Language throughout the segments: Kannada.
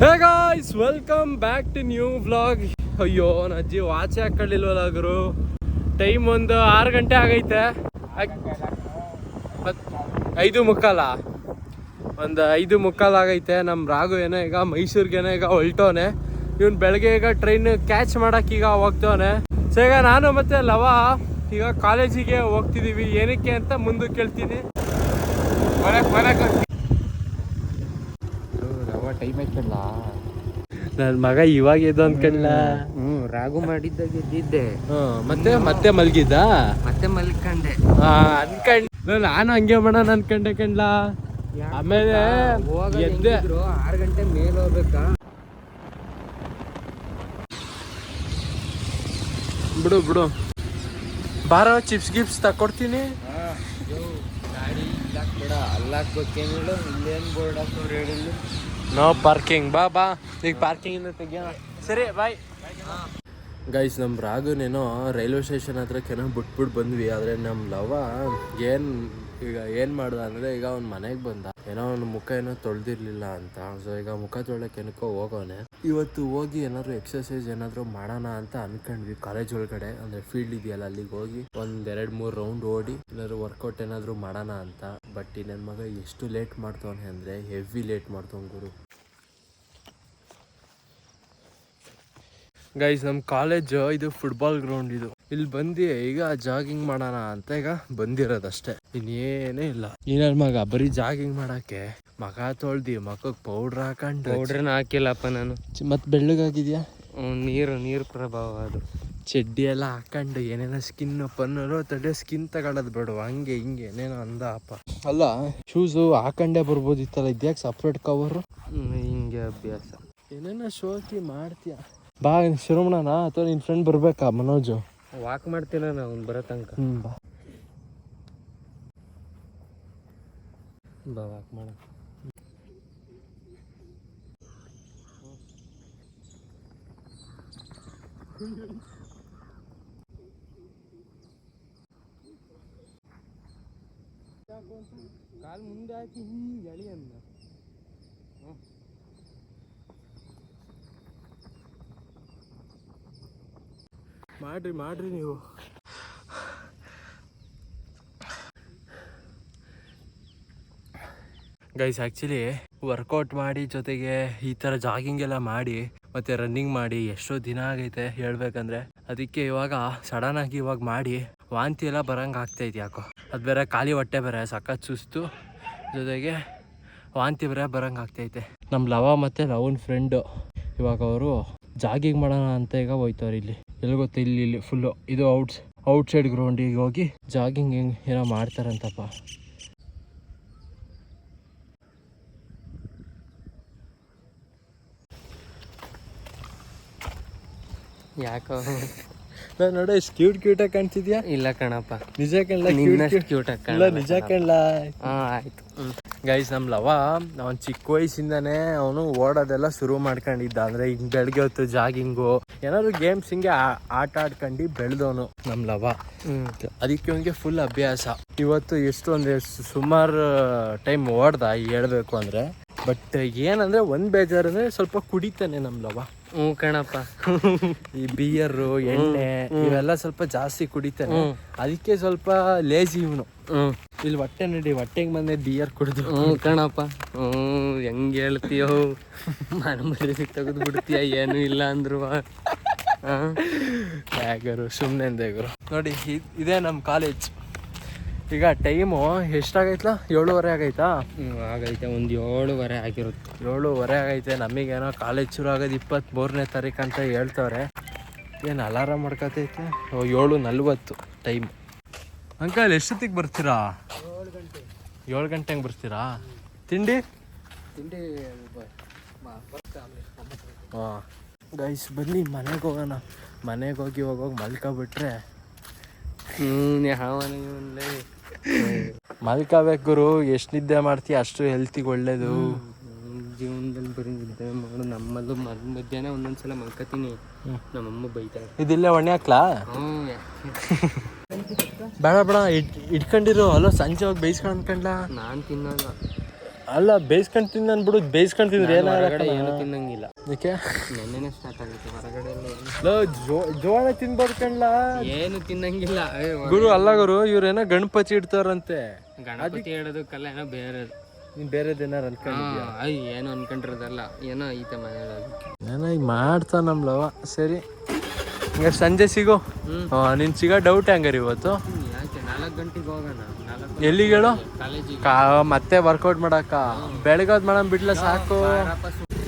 Hey guys welcome back to new vlog ಅಯ್ಯೋ ನನ್ನ ಅಜ್ಜಿ ವಾಚ್ ಹಾಕೊಳ್ಳಿಲ್ವಲ್ಲ ಟೈಮ್ ಒಂದು ಆರು ಗಂಟೆ ಆಗೈತೆ. ಐದು ಮುಕ್ಕಾಲ. ಒಂದು ಐದು ಮುಕ್ಕಾಲು ಆಗೈತೆ. ನಮ್ಮ ರಾಘು ಏನೋ ಈಗ ಮೈಸೂರಿಗೇನೋ ಈಗ ಹೊಲ್ಟೋನೆ ಇವನು ಬೆಳಗ್ಗೆ ಈಗ ಟ್ರೈನ್ ಕ್ಯಾಚ್ ಮಾಡೋಕೆ ಈಗ ಹೋಗ್ತವನೆ. ಸೊ ಈಗ ನಾನು ಮತ್ತೆ ಲವ ಈಗ ಕಾಲೇಜಿಗೆ ಹೋಗ್ತಿದ್ದೀವಿ ಏನಕ್ಕೆ ಅಂತ ಮುಂದಕ್ಕೆ ಕೇಳ್ತೀನಿ. ನನ್ನ ಮಗ ಇವಾಗ ಎದ್ದು ಅನ್ಕಂಡ್ಲ ಹ್ಮ್ ರಾಗು ಮಾಡಿದ್ದಾಗ ಎದ್ದಿದ್ದೆ. ಹ್ಮ್, ಮತ್ತೆ ಮತ್ತೆ ಮಲ್ಗಿದ್ದ? ಮತ್ತೆ ಮಲ್ಕಂಡೆ. ಅನ್ಕಂಡ್ ನಾನು ಹಂಗೆ ಮಾಡೋಣ ಅನ್ಕಂಡೆ ಕಣ್ಲ? ಆಮೇಲೆ ಎದ್ದೆ. ಆರು ಗಂಟೆ ಮೇಲೆ ಹೋಗ್ಬೇಕಾ? ಬಿಡು ಬಿಡು. ಬಾರೋ ಚಿಪ್ಸ್ ಗಿಪ್ಸ್ ತಕೊಡ್ತೀನಿ. ಗಾಡಿ ಇಲ್ಲಾಕ್ ಬೇಡ ಅಲ್ಲಾಕ್ಬೇಕೇನಿಲ್ಲ ಇಲ್ಲೇನ್ ಬೋರ್ಡ್ ಹಾಕೋರು ಹೇಳಿಲ್ಲ ನೋ ಪಾರ್ಕಿಂಗ್ ಬಾ ಬಾ ಈಗ ಪಾರ್ಕಿಂಗ್ ಇಂದ ತೆಗಿಯೋಣ ಸರಿ ಬಾಯ್ ಗೈಸ್ ನಮ್ಮ ರಾಗುನೇನೋ ರೈಲ್ವೆ ಸ್ಟೇಷನ್ ಹತ್ರ ಕೆನ ಬಿಟ್ಬಿಟ್ಟು ಬಂದ್ವಿ, ಆದರೆ ನಮ್ಮ ಲವ ಏನು ಈಗ ಏನು ಮಾಡ್ದ ಅಂದರೆ ಈಗ ಅವ್ನ ಮನೆಗೆ ಬಂದ. ಏನೋ ಅವ್ನ ಮುಖ ಏನೋ ತೊಳೆದಿರ್ಲಿಲ್ಲ ಅಂತ. ಸೊ ಈಗ ಮುಖ ತೊಳೆ ಏನಕ್ಕೋ ಹೋಗೋನೆ ಇವತ್ತು ಹೋಗಿ ಏನಾದ್ರು ಎಕ್ಸರ್ಸೈಸ್ ಏನಾದ್ರು ಮಾಡೋಣ ಅಂತ ಅನ್ಕೊಂಡ್ವಿ ಕಾಲೇಜ್ ಒಳಗಡೆ. ಅಂದ್ರೆ ಫೀಲ್ಡ್ ಇದೆಯಲ್ಲ, ಅಲ್ಲಿಗೆ ಹೋಗಿ ಒಂದ್ ಎರಡ್ ಮೂರ್ ರೌಂಡ್ ಓಡಿ ಏನಾದ್ರು ವರ್ಕೌಟ್ ಏನಾದ್ರು ಮಾಡೋಣ ಅಂತ. ಬಟ್ ನನ್ ಮಗ ಎಷ್ಟು ಲೇಟ್ ಮಾಡ್ತವನೆ ಅಂದ್ರೆ ಹೆವಿ ಲೇಟ್ ಮಾಡ್ತವನ್ ಗುರು. ಗೈಸ್ ನಮ್ಮ ಕಾಲೇಜ್ ಇದು ಫುಟ್ಬಾಲ್ ಗ್ರೌಂಡ್ ಇದು. ಇಲ್ಲಿ ಬಂದು ಈಗ ಜಾಗಿಂಗ್ ಮಾಡೋಣ ಅಂತ ಈಗ ಬಂದಿರೋದಷ್ಟೇ. ಇನ್ನೇನೇ ಇಲ್ಲ. ನನ್ ಮಗ ಬರೀ ಜಾಗಿಂಗ್ ಮಾಡಕ್ಕೆ ಮಗ ತೊಳ್ದಿ ಮಗಕ್ಕೆ ಪೌಡ್ರ್ ಹಾಕೊಂಡು ಪೌಡ್ರನ್ನ ಹಾಕಿಲ್ಲಪ್ಪ ನಾನು. ಮತ್ತೆ ಬೆಳ್ಳಗಾಗಿದ್ಯಾ ನೀರು ನೀರು ಪ್ರಭಾವ ಅದು. ಚಡ್ಡಿ ಎಲ್ಲ ಹಾಕೊಂಡು ಏನೇನೋ ಸ್ಕಿನ್ ಪನ್ನರು ತಡೆ ಸ್ಕಿನ್ ತಗೊಳ್ಳೋದು ಬೇಡ ಹಂಗೆ ಹಿಂಗೆ ಏನೇನೋ ಅಂದ ಅಪ್ಪ ಅಲ್ಲ ಶೂಸು ಹಾಕೊಂಡೇ ಬರ್ಬೋದಿತ್ತಲ್ಲ ಇದ್ಯಾಕೆ ಸಪ್ರೇಟ್ ಕವರು ಹಿಂಗೆ ಅಭ್ಯಾಸ. ಏನೇನೋ ಶೋಕಿ ಮಾಡ್ತೀಯ? ಬಾ ಶುರು ಮಾಡೋಣ. ಅಥವಾ ನಿನ್ ಫ್ರೆಂಡ್ ಬರಬೇಕಾ ಮನೋಜು? ವಾಕ್ ಮಾಡ್ತಿಲ್ಲ ನಾವು ಬರೋ ತನಕ? ಹ್ಮ್. ಬಾ ಬಾ ವಾಕ್ ಮಾಡ. ಕಾಲ್ ಮುಂದೆ ಹಾಕಿ ಹಿಂಗೆ ಎಳಿ ಅಂದ. ಮಾಡ್ರಿ ಮಾಡ್ರಿ ನೀವು. ಗೈಸ್ ಆ್ಯಕ್ಚುಲಿ ವರ್ಕೌಟ್ ಮಾಡಿ ಜೊತೆಗೆ ಈ ಥರ ಜಾಗಿಂಗ್ ಎಲ್ಲ ಮಾಡಿ ಮತ್ತೆ ರನ್ನಿಂಗ್ ಮಾಡಿ ಎಷ್ಟೋ ದಿನ ಆಗೈತೆ ಹೇಳ್ಬೇಕಂದ್ರೆ. ಅದಕ್ಕೆ ಇವಾಗ ಸಡನ್ ಆಗಿ ಇವಾಗ ಮಾಡಿ ವಾಂತಿ ಎಲ್ಲ ಬರಂಗೆ ಆಗ್ತೈತೆ ಯಾಕೋ. ಅದು ಬೇರೆ ಖಾಲಿ ಹೊಟ್ಟೆ ಬೇರೆ, ಸಖತ್ ಸುಸ್ತು. ಜೊತೆಗೆ ವಾಂತಿ ಬೇರೆ ಬರಂಗೆ ಆಗ್ತೈತೆ ನಮ್ಮ ಲವ ಮತ್ತು ಲವನ್ ಫ್ರೆಂಡು ಇವಾಗ ಅವರು ಜಾಗಿಂಗ್ ಮಾಡೋಣ ಅಂತ ಈಗ ಹೋಯ್ತವ್ರು ಇಲ್ಲಿ. ಎಲ್ಲಿ ಗೊತ್ತಾ ಇಲ್ಲಿ ಇಲ್ಲಿ ಫುಲ್ಲು ಇದು ಔಟ್ಸ್ ಔಟ್ಸೈಡ್ ಗ್ರೌಂಡಿಗೆ ಹೋಗಿ ಜಾಗಿಂಗ್ ಹಿಂಗೆ ಏನೋ ಮಾಡ್ತಾರಂತಪ್ಪ. ಯಾಕೋ? ನಾನು ನೋಡಿ ಎಷ್ಟು ಕ್ಯೂಟ್ ಕ್ಯೂಟಾಗಿ ಕಾಣ್ತಿದ್ಯಾ? ಇಲ್ಲ ಕಣಪ್ಪ. ನಿಜ ಕಣ್ಲ ನಿನ್ನಷ್ಟು ಕ್ಯೂಟಾಗಿ ಇಲ್ಲ ನಿಜ ಕಣ್ಲ ಹಾ ಆಯ್ತು. ಗೈಸ್ ನಮ್ಮ ಲವ ಅವನ್ ಚಿಕ್ಕ ವಯಸ್ಸಿಂದಾನೇ ಅವನು ಓಡೋದೆಲ್ಲ ಶುರು ಮಾಡ್ಕೊಂಡಿದ್ದ. ಅಂದ್ರೆ ಹಿಂಗ್ ಬೆಳಗ್ಗೆ ಹೊತ್ತು ಜಾಗಿಂಗು ಏನಾದ್ರು ಗೇಮ್ಸ್ ಹಿಂಗೆ ಆಟ ಆಡ್ಕೊಂಡು ಬೆಳೆದವನು. ನಮ್ಮ ಲವ. ಅದಕ್ಕೆ ಅವನಿಗೆ ಫುಲ್ ಅಭ್ಯಾಸ. ಇವತ್ತು ಎಷ್ಟು ಅಂದ್ರೆ ಸುಮಾರು ಟೈಮ್ ಓಡ್ದ ಹೇಳ್ಬೇಕು ಅಂದ್ರೆ. ಬಟ್ ಏನಂದ್ರೆ ಒಂದ್ ಬೇಜಾರು ಅಂದ್ರೆ ಸ್ವಲ್ಪ ಕುಡಿತಾನೆ ನಮ್ಮ ಲವ. ಹ್ಞೂ ಕಣಪ್ಪ. ಈ ಬಿಯರು ಎಣ್ಣೆ ಇವೆಲ್ಲ ಸ್ವಲ್ಪ ಜಾಸ್ತಿ ಕುಡಿತಾನೆ. ಅದಕ್ಕೆ ಸ್ವಲ್ಪ ಲೇಜಿ ಇವನು. ಇಲ್ಲಿ ಹೊಟ್ಟೆ ನಡಿ ಹೊಟ್ಟೆಗೆ ಬಂದೆ ಬಿಯರ್ ಕುಡಿದು. ಹ್ಞೂ ಕಣಪ್ಪ. ಹ್ಞೂ ಹೆಂಗ್ ಹೇಳ್ತೀಯೋ. ಮನೆ ತೆಗೆದು ಬಿಡ್ತೀಯ ಏನು ಇಲ್ಲ ಅಂದ್ರು. ಯಾಗರು ಸುಮ್ಮನೆ ನೋಡಿ ಇದ್- ಇದೇ ನಮ್ಮ ಕಾಲೇಜ್ ಈಗ ಟೈಮು ಎಷ್ಟಾಗೈತ್ಲ? ಏಳುವರೆ ಆಗೈತಾ? ಆಗೈತೆ. ಒಂದು ಏಳುವರೆ ಆಗಿರುತ್ತೆ. ಏಳುವರೆ ಆಗೈತೆ. ನಮಗೇನೋ ಕಾಲೇಜ್ ಶುರು ಆಗೋದು ಇಪ್ಪತ್ತ್ಮೂರನೇ ತಾರೀಕು ಅಂತ ಹೇಳ್ತವ್ರೆ. ಏನು ಅಲಾರಾಮ್ ಮಾಡ್ಕೊತೈತೆ? ಓ ಏಳು ನಲ್ವತ್ತು ಟೈಮ್ ಅಂಕಲ್ ಎಷ್ಟೊತ್ತಿಗೆ ಬರ್ತೀರಾ? ಏಳು ಗಂಟೆಗೆ ಬರ್ತೀರಾ? ತಿಂಡಿ? ತಿಂಡಿ ಹಾಂ. ಗೈಸ್ ಬನ್ನಿ ಮನೆಗೆ ಹೋಗೋಣ. ಮನೆಗೆ ಹೋಗಿ ಹೋಗೋಗಿ ಮಲ್ಕೊಬಿಟ್ರೆ. ಹ್ಞೂ ಯಾವನೇ ಮಲ್ಕೋಬೇಕು ಗುರು ಎಷ್ಟು ನಿದ್ದೆ ಮಾಡ್ತೀಯ? ಅಷ್ಟು ಹೆಲ್ತಿಗೆ ಒಳ್ಳೇದು. ಜೀವನದಲ್ಲಿ ಬರೀ ನಿದ್ದೆ ಮಾಡು. ನಮ್ಮಲ್ಲೂ ಮದ್ ಮಧ್ಯಾಹ್ನ ಒಂದೊಂದ್ಸಲ ಮಲ್ಕೋತೀನಿ ನಮ್ಮಮ್ಮ ಬೈತಾರೆ. ಇದಿಲ್ಲ ಒಣ್ಣೆ ಹಾಕ್ಲಾ ಬೇಡ ಬೇಡ. ಇಟ್ ಇಟ್ಕೊಂಡಿರು. ಅಲ್ಲೋ ಸಂಜೆ ಹೋಗಿ ಬೇಯಿಸ್ಕೊಂಡು ಅನ್ಕಂಡ್ಲ? ನಾನು ತಿನ್ನೋಲ್ಲ. ಅಲ್ಲ ಬೇಯಿಸ್ಕೊಂಡು ತಿನ್ನ ಅನ್ಬಿಡು ಬೇಯಿಸ್ಕೊಂಡು ತಿಂದ್ರೆ ಹೊರಗಡೆ ಏನು ತಿನ್ನಂಗಿಲ್ಲ. ಏಕೆ ನೆನ್ನೆನೇ ಸ್ಟಾರ್ಟ್ ಆಗುತ್ತೆ ಹೊರಗಡೆ ಎಲ್ಲ ಲೋ, ಜೋ- ಜೋಳ ತಿನ್ಬಾರ್ದು ಕಣ್ಲ ಏನು ತಿನ್ನಂಗಿಲ್ಲ. ಗುರು ಅಲ್ಲ ಗುರು ಇವ್ರೇನೋ ಗಣಪತಿ ಇಡ್ತಾರಂತೆ. ಗಣಪತಿ ಹೇಳೋದಕ್ಕಲ್ಲ ಏನೋ ಬೇರೆ ನೀನು ಬೇರೆದೇನಾರ ಅನ್ಕೊಂಡು ಹಾ ಅಯ್ಯ ಏನು ಅನ್ಕೊಂಡಿರೋದಲ್ಲ ಏನೋ ಐತೆ ಮನೇಲಿ ಏನೋ ಈಗ ಮಾಡ್ತಾ ನಮ್ ಲವ? ಸರಿ. ಈಗ ಸಂಜೆ ಸಿಗು. ನಿನ್ ಸಿಗ ಡೌಟ್ ಹೆಂಗಾರ ಇವತ್ತು? ಯಾಕೆ? ನಾಲ್ಕು ಗಂಟೆಗೆ ಹೋಗೋಣ. ನಾಲ್ಕು ಎಲ್ಲಿಗೆ ಹೇಳು? ಕಾಲೇಜಿಗೆ. ಮತ್ತೆ ವರ್ಕೌಟ್ ಮಾಡಕ್ಕ. ಬೆಳಗಾದ್ ಮೇಡಮ್ ಬಿಡ್ಲ ಸಾಕು.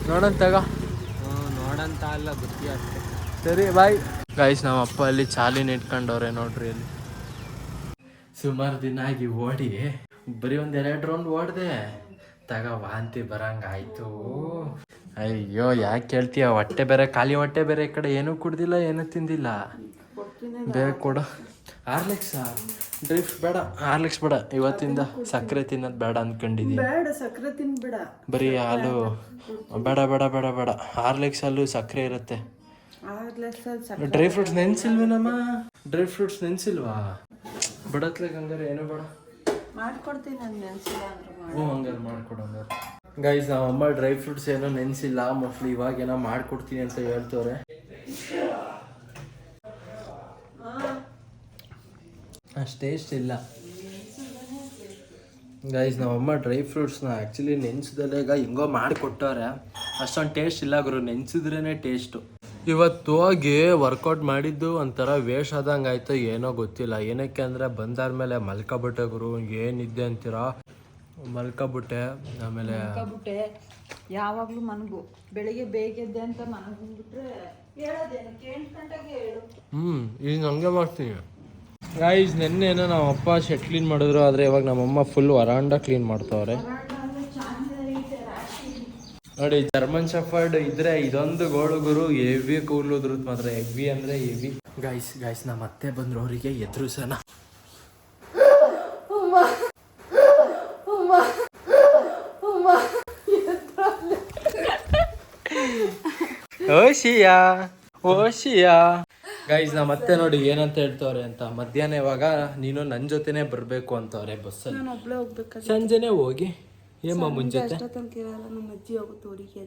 ನೋಡೋಣ ತಗೋ. ನೋಡಂತ ಅಲ್ಲ ಬುದ್ಧಿ ಅಷ್ಟೇ ಸರಿ ಬಾಯ್ ಗಾಯ್ಸ್ ನಮ್ಮ ಅಪ್ಪ ಅಲ್ಲಿ ಚಾಲಿನ ಇಟ್ಕೊಂಡವ್ರೆ ನೋಡ್ರಿ ಅಲ್ಲಿ. ಸುಮಾರು ದಿನ ಆಗಿ ಓಡಿ. ಬರೀ ಒಂದು ಎರಡು ರೌಂಡ್ ಓಡ್ದೆ. ತಗ ವಾಂತಿ ಬರಂಗ ಆಯ್ತು. ಅಯ್ಯೋ ಯಾಕೆ ಕೇಳ್ತೀಯ? ಹೊಟ್ಟೆ ಬೇರೆ ಖಾಲಿ ಹೊಟ್ಟೆ ಬೇರೆ ಈ ಕಡೆ ಏನೂ ಕುಡ್ದಿಲ್ಲ ಏನೂ ತಿಂದಿಲ್ಲ. ಬೇಗ ಕೊಡು. ಹಾರ್ಲಿಕ್ಸ್ ಡ್ರಿಫ್ಟ್ ಬೇಡ. ಹಾರ್ಲಿಕ್ಸ್ ಬೇಡ. ಇವತ್ತಿಂದ ಸಕ್ಕರೆ ತಿನ್ನೋದು ಬೇಡ ಅನ್ಕೊಂಡಿದ್ದೀನಿ ಬೇಡ ಸಕ್ಕರೆ ತಿನ್ಬೇಡ ಬರೀ ಹಾಲು. ಬೇಡ ಬೇಡ ಬೇಡ ಬೇಡ. ಹಾರ್ಲಿಕ್ಸ್ ಅಲ್ಲೂ ಸಕ್ಕರೆ ಇರುತ್ತೆ. ಡ್ರೈ ಫ್ರೂಟ್ಸ್ ನೆನ್ಸಿಲ್ವೇನಮ್ಮ? ಡ್ರೈ ಫ್ರೂಟ್ಸ್ ನೆನ್ಸಿಲ್ವಾ? ಬಿಡತ್ಲೆ ಹಂಗಾರೆ ಏನು ಬೇಡ. ಮಾಡ್ಕೊಡ್ತೀನಿ ನಾನು ನೆನ್ಸಿಲ್ಲ ಹ್ಞೂ ಹಂಗಾರೆ ಮಾಡ್ಕೊಡು ಹಂಗಾರೆ ಗೈಸ್ ನಮ್ಮ ಅಮ್ಮ ಡ್ರೈ ಫ್ರೂಟ್ಸ್ ಏನೋ ನೆನ್ಸಿಲ್ಲ. ಮೋಸ್ಟ್ಲಿ ಇವಾಗ ಏನೋ ಮಾಡ್ಕೊಡ್ತೀನಿ ಅಂತ ಹೇಳ್ತವ್ರೆ. ಅಷ್ಟು ಟೇಸ್ಟ್ ಇಲ್ಲ. ಗೈಸ್ ನಮ್ಮಮ್ಮ ಡ್ರೈ ಫ್ರೂಟ್ಸ್ನ ಆ್ಯಕ್ಚುಲಿ ನೆನ್ಸಿದಲ್ಲೇ ಈಗ ಹಿಂಗೋ ಮಾಡಿಕೊಟ್ಟವ್ರೆ ಅಷ್ಟೊಂದು ಟೇಸ್ಟ್ ಇಲ್ಲ ಗುರು ನೆನ್ಸಿದ್ರೇ ಟೇಸ್ಟು ಇವತ್ತು ಹೋಗಿ ವರ್ಕೌಟ್ ಮಾಡಿದ್ದು ಒಂಥರ ವೇಸ್ಟ್ ಆದಂಗೆ ಆಯಿತು ಏನೋ ಗೊತ್ತಿಲ್ಲ. ಏನಕ್ಕೆ ಅಂದರೆ ಬಂದಾದ್ಮೇಲೆ ಮಲ್ಕೊಬಿಟ್ಟೆ ಗುರು. ಏನಿದ್ದೆ ಅಂತೀರಾ? ಮಲ್ಕೊಬಿಟ್ಟೆ ಆಮೇಲೆ ಮಲ್ಕೊಬಿಟ್ಟೆ. ಯಾವಾಗಲೂ ಮನಗು ಬೆಳಿಗ್ಗೆ ಬೇಗ ಅಂತ ಅಂತ ಮನಗ್ಬಿಟ್ರೆ ಹೇಳೋದೇನು? ಎಂಟು ಗಂಟೆಗೆ ಹೇಳು. ಹ್ಞೂ ಈಗ ಹಂಗೆ ಮಾಡ್ತೀನಿ. ಗೈಸ್ ನೆನ್ನೆನೋ ನಮ್ಮ ಅಪ್ಪ ಶೆಟ್ ಕ್ಲೀನ್ ಮಾಡಿದ್ರು ಆದರೆ ಇವಾಗ ನಮ್ಮಮ್ಮ ಫುಲ್ ವರಾಂಡ ಕ್ಲೀನ್ ಮಾಡ್ತಾವ್ರೆ. ನೋಡಿ ಜರ್ಮನ್ ಶಫರ್ಡ್ ಇದ್ರೆ ಇದೊಂದು ಗೋಳು ಗುರು ಹೆವಿ ಕೂದಲುದ್ರದ್ದು ಮಾತ್ರ ಹೆವಿ ಅಂದ್ರೆ ಹೆವಿ ಗಾಯ್ಸ್ ಗಾಯ್ಸ್ ನಮ್ಮ ಅತ್ತೆ ಬಂದ್ರು ಅವರಿಗೆ ಎದುರಿಸೋಣ ಓಶಿಯಾ ಓಶಿಯಾ ಗೈಸ್ ನಾ ಮತ್ತೆ ನೋಡಿ ಏನಂತ ಹೇಳ್ತವ್ರೆ ಅಂತ. ಮಧ್ಯಾಹ್ನ ಇವಾಗ ನೀನು ನನ್ನ ಜೊತೆನೆ ಬರಬೇಕು ಅಂತವ್ರೆ ಬಸ್ಸಲ್ಲಿ ನಾನು ಒಬ್ಳೆ ಸಂಜೆನೆ ಹೋಗಿ ಏಮ್ಮ ಮುಂಜಾನೆ. ತನಕ ಇರಲ್ಲ ನಮ್ಮ ಅಜ್ಜಿ ಹೋಗುತ್ತೆ ಊರಿಗೆ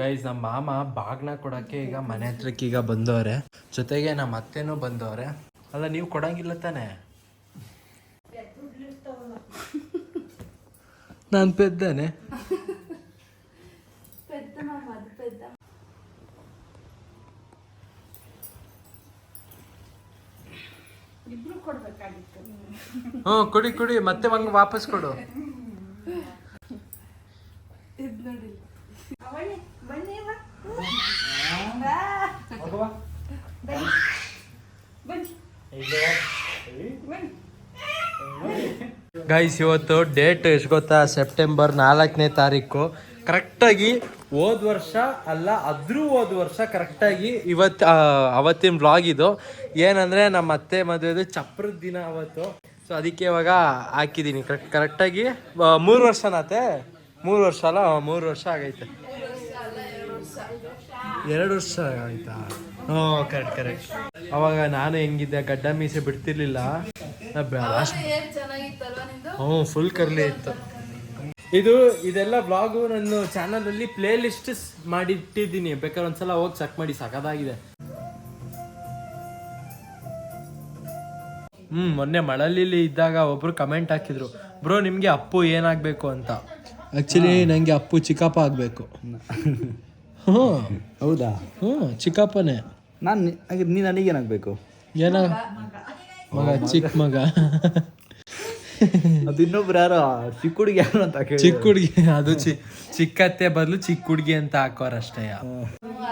ಗೈಸ್ ನಮ್ಮ ಮಾಮ ಬಾಗ್ನ ಕೊಡಕ್ಕೆ ಈಗ ಮನೆ ಹತ್ರಕ್ಕೆ ಈಗ ಬಂದವ್ರೆ. ಜೊತೆಗೆ ನಮ್ಮ ಅತ್ತೆನೂ ಬಂದವ್ರೆ. ಅಲ್ಲ ನೀವು ಕೊಡಂಗಿಲ್ಲ ತಾನೆ? ನಾನು ಪೆದ್ದಾನೆ. ಹ್ಞೂ ಕೊಡಿ ಕೊಡಿ ಮತ್ತೆ ಹಂಗೆ ವಾಪಸ್ ಕೊಡು. ಗೈಸ್ ಇವತ್ತು ಡೇಟ್ ಎಷ್ಟು ಗೊತ್ತಾ? ಸೆಪ್ಟೆಂಬರ್ ನಾಲ್ಕನೇ ತಾರೀಕು. ಕರೆಕ್ಟಾಗಿ ಹೋದ ವರ್ಷ ಅಲ್ಲ ಅದ್ರೂ ಹೋದ ವರ್ಷ ಕರೆಕ್ಟಾಗಿ ಇವತ್ತು ಅವತ್ತಿನ ಬ್ಲಾಗ್ ಇದು. ಏನಂದರೆ ನಮ್ಮ ಅತ್ತೆ ಮದುವೆದು ಚಪ್ರದ ದಿನ ಅವತ್ತು. ಸೊ ಅದಕ್ಕೆ ಇವಾಗ ಹಾಕಿದ್ದೀನಿ ಕರೆಕ್ಟ್ ಕರೆಕ್ಟಾಗಿ ಮೂರು ವರ್ಷನಾತೆ ಮೂರು ವರ್ಷ ಅಲ್ಲ? ಮೂರು ವರ್ಷ ಆಗೈತೆ. ಎರಡು ವರ್ಷ ಆಯ್ತಾ? ಹ್ಞೂ ಕರೆಕ್ಟ್ ಕರೆಕ್ಟ್ ಅವಾಗ ನಾನು ಹೆಂಗಿದ್ದೆ? ಗಡ್ಡ ಮೀಸೆ ಬಿಡ್ತಿರ್ಲಿಲ್ಲ. ಹ್ಞೂ ಫುಲ್ ಕರ್ಲಿ ಇತ್ತು. ಇದು ಇದೆಲ್ಲ ಬ್ಲಾಗು ನನ್ನ ಚಾನಲಲ್ಲಿ ಪ್ಲೇ ಲಿಸ್ಟ್ ಮಾಡಿಟ್ಟಿದ್ದೀನಿ. ಬೇಕಾದ್ರೆ ಒಂದ್ಸಲ ಹೋಗಿ ಚೆಕ್ ಮಾಡಿ ಸಖತ್ತಾಗಿದೆ. ಹ್ಮ್ ಮೊನ್ನೆ ಮಳಲಿಲಿ ಇದ್ದಾಗ ಒಬ್ರು ಕಮೆಂಟ್ ಹಾಕಿದ್ರು. ಬ್ರೋ ನಿಮ್ಗೆ ಅಪ್ಪು ಏನಾಗ್ಬೇಕು ಅಂತ? ಆಕ್ಚುಲಿ ನಂಗೆ ಅಪ್ಪು ಚಿಕ್ಕಪ್ಪ ಆಗ್ಬೇಕು. ಹ್ಞೂ ಹೌದಾ? ಹ್ಞೂ ಚಿಕ್ಕಪ್ಪನೇ. ನಾನು ನೀನು ನನಗೇನಾಗಬೇಕು? ಏನ? ಮಗ ಚಿಕ್ಕ ಮಗ. ಅದು ಇನ್ನೊಬ್ರು ಯಾರೋ ಚಿಕ್ಕ ಹುಡುಗಿ ಯಾರು ಅಂತ ಕೇಳಿ ಚಿಕ್ಕ ಹುಡುಗಿ ಅದು ಚಿ ಚಿಕ್ಕತ್ತೆ ಬದಲು ಚಿಕ್ಕ ಹುಡುಗಿ ಅಂತ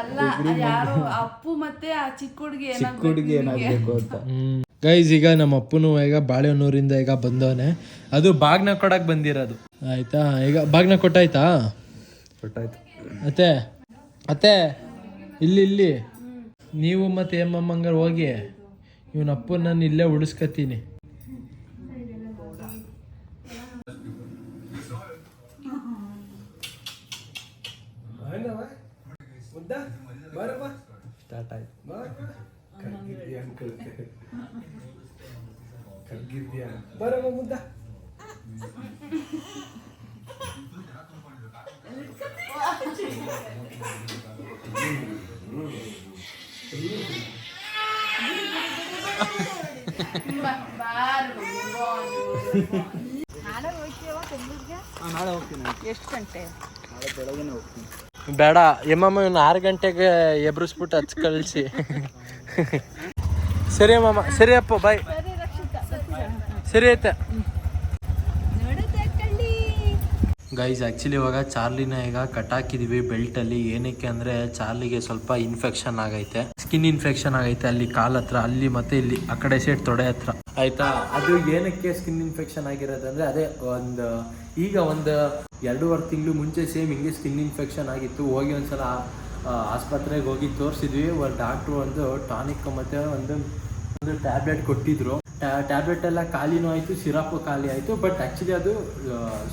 ಅಲ್ಲ ಯಾರು ಅಪ್ಪು ಮತ್ತೆ ಆ ಚಿಕ್ಕ ಹುಡುಗಿ ಚಿಕ್ಕ ಹುಡುಗಿ ಏನಾಗಬೇಕು ಅಂತ. ಗೈಸ್ ಈಗ ನಮ್ಮ ಅಪ್ಪನು ಈಗ ಬಾಳೆಹೊನ್ನೂರಿಂದ ಈಗ ಬಂದವನೆ. ಅದು ಬಾಗ್ನ ಕೊಡಕ್ ಬಂದಿರೋದು. ಆಯ್ತಾ? ಈಗ ಬಾಗ್ನ ಕೊಟ್ಟಾಯ್ತಾ? ಕೊಟ್ಟಾಯ್ತು. ಅತ್ತೆ ಅತ್ತೆ ಇಲ್ಲಿ ಇಲ್ಲಿ. ನೀವು ಮತ್ತೆ ಏಮಮ್ಮಂಗಾರ ಹೋಗಿ. ಇವನ ಅಪ್ಪನ ನಾನು ಇಲ್ಲೇ ಉಳಿಸ್ಕತೀನಿ ದ ಬರಪ್ಪ. ಸ್ಟಾರ್ಟ್ ಆಯ್ತು. ಕರ್ಗಿದ್ಯಾ ಅನ್ಕೊಳುತ್ತೆ ಕರ್ಗಿದ್ಯಾ ಬರಮ್ಮ ಮುದ್ದ. ನಾಳೆ ಹೋಗ್ತೀನಿ. ಎಷ್ಟು ಗಂಟೆ? ನಾಳೆ ಬೆಳಗ್ಗೆ ಹೋಗ್ತೀನಿ. ಬೇಡ ಎಮ್ಮಮ್ಮ ಇವನು ಆರು ಗಂಟೆಗೆ ಎಬ್ರಿಸ್ಬಿಟ್ಟು ಹಚ್ ಕಳಿಸಿ. ಸರಿ ಅಮ್ಮಮ್ಮ, ಸರಿ ಅಪ್ಪ ಬಾಯ್ ಸರಿ ಐತೆ ಗೈಸ್ ಆ್ಯಕ್ಚುಲಿ ಇವಾಗ ಚಾರ್ಲಿನ ಈಗ ಕಟ್ ಹಾಕಿದೀವಿ ಬೆಲ್ಟಲ್ಲಿ. ಏನಕ್ಕೆ ಅಂದರೆ ಚಾರ್ಲಿಗೆ ಸ್ವಲ್ಪ ಇನ್ಫೆಕ್ಷನ್ ಆಗೈತೆ. ಸ್ಕಿನ್ ಇನ್ಫೆಕ್ಷನ್ ಆಗೈತೆ ಅಲ್ಲಿ ಕಾಲ್ ಹತ್ರ, ಅಲ್ಲಿ ಮತ್ತೆ ಇಲ್ಲಿ ಆ ಕಡೆ ಸೈಡ್ ತೊಡೆ ಹತ್ರ. ಆಯಿತಾ? ಅದು ಏನಕ್ಕೆ ಸ್ಕಿನ್ ಇನ್ಫೆಕ್ಷನ್ ಆಗಿರೋದಂದರೆ ಅದೇ ಒಂದು, ಈಗ ಒಂದು ಎರಡೂವರೆ ತಿಂಗಳು ಮುಂಚೆ ಸೇಮ್ ಹಿಂಗೆ ಸ್ಕಿನ್ ಇನ್ಫೆಕ್ಷನ್ ಆಗಿತ್ತು. ಹೋಗಿ ಒಂದ್ಸಲ ಆ, ಆಸ್ಪತ್ರೆಗೆ ಹೋಗಿ ತೋರಿಸಿದ್ವಿ. ಒಂದು ಡಾಕ್ಟ್ರು ಒಂದು ಟಾನಿಕ್ ಮತ್ತು ಒಂದು ಒಂದು ಟ್ಯಾಬ್ಲೆಟ್ ಕೊಟ್ಟಿದ್ರು. ಟ್ಯಾಬ್ಲೆಟ್ ಎಲ್ಲ ಖಾಲಿನೂ ಆಯಿತು ಸಿರಪ್ ಖಾಲಿ ಆಯಿತು ಬಟ್ ಆ್ಯಕ್ಚುಲಿ ಅದು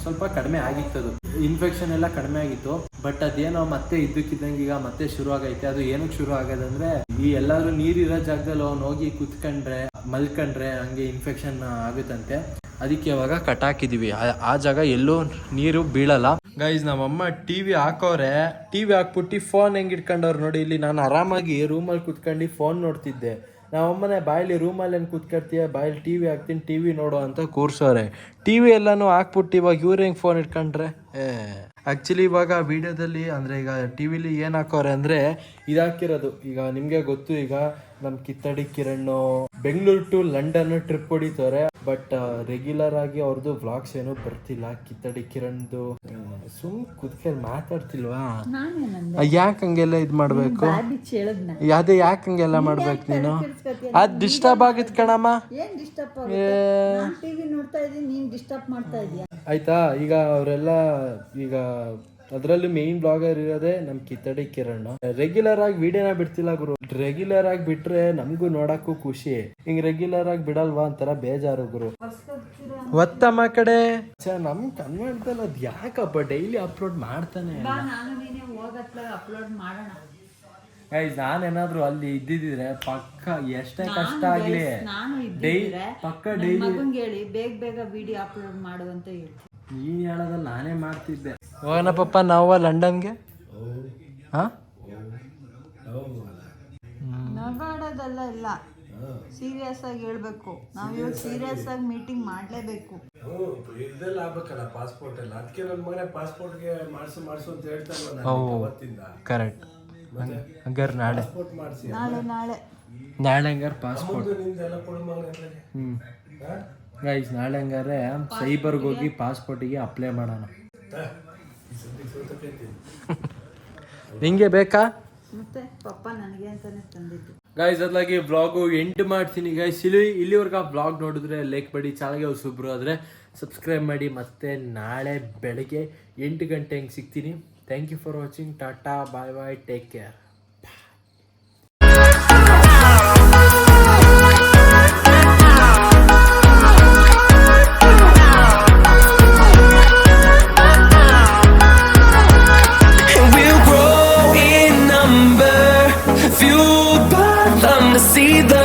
ಸ್ವಲ್ಪ ಕಡಿಮೆ ಆಗಿತ್ತು ಅದು. ಇನ್ಫೆಕ್ಷನ್ ಎಲ್ಲ ಕಡಿಮೆ ಆಗಿತ್ತು. ಬಟ್ ಅದೇನೋ ಮತ್ತೆ ಇದ್ದಕ್ಕಿದ್ದಂಗೆ ಈಗ ಮತ್ತೆ ಶುರು ಆಗೈತೆ ಅದು ಏನಕ್ಕೆ ಶುರು ಆಗೋದಂದ್ರೆ ಈ ಎಲ್ಲಾದ್ರೂ ನೀರಿರೋ ಜಾಗದಲ್ಲಿ ಅವ್ನು ಹೋಗಿ ಕುತ್ಕೊಂಡ್ರೆ ಮಲ್ಕೊಂಡ್ರೆ ಹಂಗೆ ಇನ್ಫೆಕ್ಷನ್ ಆಗುತ್ತಂತೆ. ಅದಕ್ಕೆ ಇವಾಗ ಕಟ್ ಹಾಕಿದೀವಿ. ಆ- ಜಾಗ ಎಲ್ಲೂ ನೀರು ಬೀಳಲ್ಲ. ಗೈಸ್ ನಮ್ಮಮ್ಮ ಟಿವಿ ಹಾಕೋರೆ. ಟಿವಿ ಹಾಕ್ಬಿಟ್ಟು ಫೋನ್ ಹೆಂಗ್ ಇಟ್ಕೊಂಡವ್ರು ನೋಡಿ, ಇಲ್ಲಿ ನಾನು ಆರಾಮಾಗಿ ರೂಮಲ್ಲಿ ಕುತ್ಕೊಂಡು ಫೋನ್ ನೋಡ್ತಿದ್ದೆ. ನಮ್ಮಮ್ಮನೇ, ಬಾಯಲ್ಲಿ ರೂಮಲ್ಲಿ ಏನು ಕೂತ್ಕೊಳ್ತೀಯ ಬಾಯಲ್ಲಿ ಟಿ ವಿ ಹಾಕ್ತೀನಿ ಟಿ ವಿ ನೋಡು ಅಂತ ಕೂರ್ಸೋರೆ ಟಿ ವಿ ಎಲ್ಲನೂ ಹಾಕ್ಬಿಟ್ಟು ಇವಾಗ ಇವ್ರು ಹೆಂಗೆ ಫೋನ್ ಇಟ್ಕೊಂಡ್ರೆ? ಏ ಆ್ಯಕ್ಚುಲಿ ಇವಾಗ ವಿಡಿಯೋದಲ್ಲಿ ಅಂದರೆ ಈಗ ಟಿ ವಿಲಿ ಏನು ಹಾಕೋರೆ ಅಂದರೆ ಇದಾಕಿರೋದು ಈಗ ನಿಮಗೆ ಗೊತ್ತು, ಈಗ ನಮ್ಮ ಕಿತ್ತಡಿ Kiran Bengaluru to London trip ಹೊಡಿತಾರೆ. ಬಟ್ ರೆಗ್ಯುಲರ್ ಆಗಿ ಅವ್ರದ್ದು ವ್ಲಾಗ್ಸ್ ಏನು ಬರ್ತಿಲ್ಲ. ಕಿತ್ತಡಿ ಕಿರಣ್ದು. ಸುಮ್ ಕುತ್ಕೊಂಡು ಮಾತಾಡ್ತಿಲ್ವಾ? ಯಾಕೆ ಹಂಗೆಲ್ಲ ಇದು ಮಾಡಬೇಕು? ಅದೇ ಯಾಕೆ ಹಂಗೆಲ್ಲ ಮಾಡ್ಬೇಕು ನೀನು? ಅದ್ ಡಿಸ್ಟರ್ಬ್ ಆಗಿತ್ ಕಣಮ್ಮ. ಆಯ್ತಾ? ಈಗ ಅವರೆಲ್ಲ ಈಗ ಅದರಲ್ಲೂ ಮೇನ್ ಬ್ಲಾಗರ್ ಇರೋದೇ ನಮ್ ಕಿತ್ತಡಿ ಕಿರಣ್ ರೆಗ್ಯುಲರ್ ಆಗಿ ವಿಡಿಯೋನ ಬಿಡ್ತಿಲ್ಲ ಗುರು. ರೆಗ್ಯುಲರ್ ಆಗಿ ಬಿಟ್ರೆ ನಮಗೂ ನೋಡಕ್ಕೂ ಖುಷಿ. ಹಿಂಗ್ ರೆಗ್ಯುಲರ್ ಆಗಿ ಬಿಡಲ್ವಾ ಅಂತಾರ ಬೇಜಾರು ಗುರು. ಒತ್ತಮ್ಮ ಕಡೆ. ನಮ್ ಕನ್ನಡದಲ್ಲಿ ಅದ್ ಯಾಕಪ್ಪ ಡೈಲಿ ಅಪ್ಲೋಡ್ ಮಾಡ್ತಾನೆ ಬಾ ನಾನು ನೀನೇ ಹೋಗತ್ಲ ಅಪ್ಲೋಡ್ ಮಾಡೋಣ. ನಾನೇನಾದ್ರೂ ಅಲ್ಲಿ ಇದ್ದಿದ್ರೆ ಪಕ್ಕ ಎಷ್ಟೇ ಕಷ್ಟ ಆಗ್ಲಿ ನಾನು ಡೈ ಇದ್ದಿದ್ರೆ ಪಕ್ಕ ಡೈಲಿ ಬೇಗ ಬೇಗ ವಿಡಿಯೋ ಅಪ್ಲೋಡ್ ಮಾಡು ಅಂತ ಹೇಳಿ ನೀನ್ ಹೇಳೋದಲ್ಲ ನಾನೇ ಮಾಡ್ತಿದ್ದೆ. ಹೋಗೋಣ ಪಪ್ಪ ನಾವು ಲಂಡನ್ಗೆ? ಹಾ? ನಗಾಡೋದಲ್ಲ ಇಲ್ಲ. ಸೀರಿಯಸ್ ಆಗಿ ಹೇಳ್ಬೇಕು. ನಾವು ಇವಾಗ ಸೀರಿಯಸ್ ಆಗಿ ಮೀಟಿಂಗ್ ಮಾಡ್ಲೇಬೇಕು. ಇದೆಲ್ಲ ಆಗ್ಬೇಕಲ್ಲ ಪಾಸ್ಪೋರ್ಟ್ ಎಲ್ಲ. ಅದಕ್ಕೆ ನನ್ನ ಮಗನೇ ಪಾಸ್ಪೋರ್ಟ್ಗೆ ಮಾಡಿಸು ಮಾಡಿಸು ಅಂತ ಹೇಳ್ತಾರಲ್ಲ ಅವತ್ತಿಂದ. ಕರೆಕ್ಟ್ ಹಂಗಾರೆ ನಾಳೆ. ಪಾಸ್ಪೋರ್ಟ್ ಮಾಡಿಸಿ. ನಾಳೆ ನಾಳೆ. ನಾಳೆ ಹಂಗಾರೆ ಪಾಸ್ಪೋರ್ಟ್ ನಿಮ್ದೆಲ್ಲ ಕೊಡು ಮಗನೇ ಹ್ಞೂ ಗೈಸ್ ನಾಳೆ ಹಂಗಾರೆ ಸೈಬರ್ಗೆ ಹೋಗಿ ಪಾಸ್ಪೋರ್ಟಿಗೆ ಅಪ್ಲೈ ಮಾಡೋಣ. ನಿಂಗೆ ಬೇಕಾ? ಮತ್ತೆ ಪಪ್ಪ ನನಗೆ ಅಂತಾನೆ ತಂದಿದ್ದು. ಗಾಯ್ಸ್ ಅದ್ಲಾಗಿ ಬ್ಲಾಗು ಎಂಟು ಮಾಡ್ತೀನಿ. ಗಾಯ್ಸ್ ಇಲ್ಲಿ ಇಲ್ಲಿವರೆಗೂ ಆ ವ್ಲಾಗ್ ನೋಡಿದ್ರೆ ಲೈಕ್ ಮಾಡಿ ಚಾನಲ್ಗೆ ಹೊಸಬ್ರು ಆದರೆ ಸಬ್ಸ್ಕ್ರೈಬ್ ಮಾಡಿ ಮತ್ತೆ ನಾಳೆ ಬೆಳಗ್ಗೆ ಎಂಟು ಗಂಟೆ ಹಂಗೆ ಸಿಗ್ತೀನಿ. Thank you for watching tata bye bye take care see the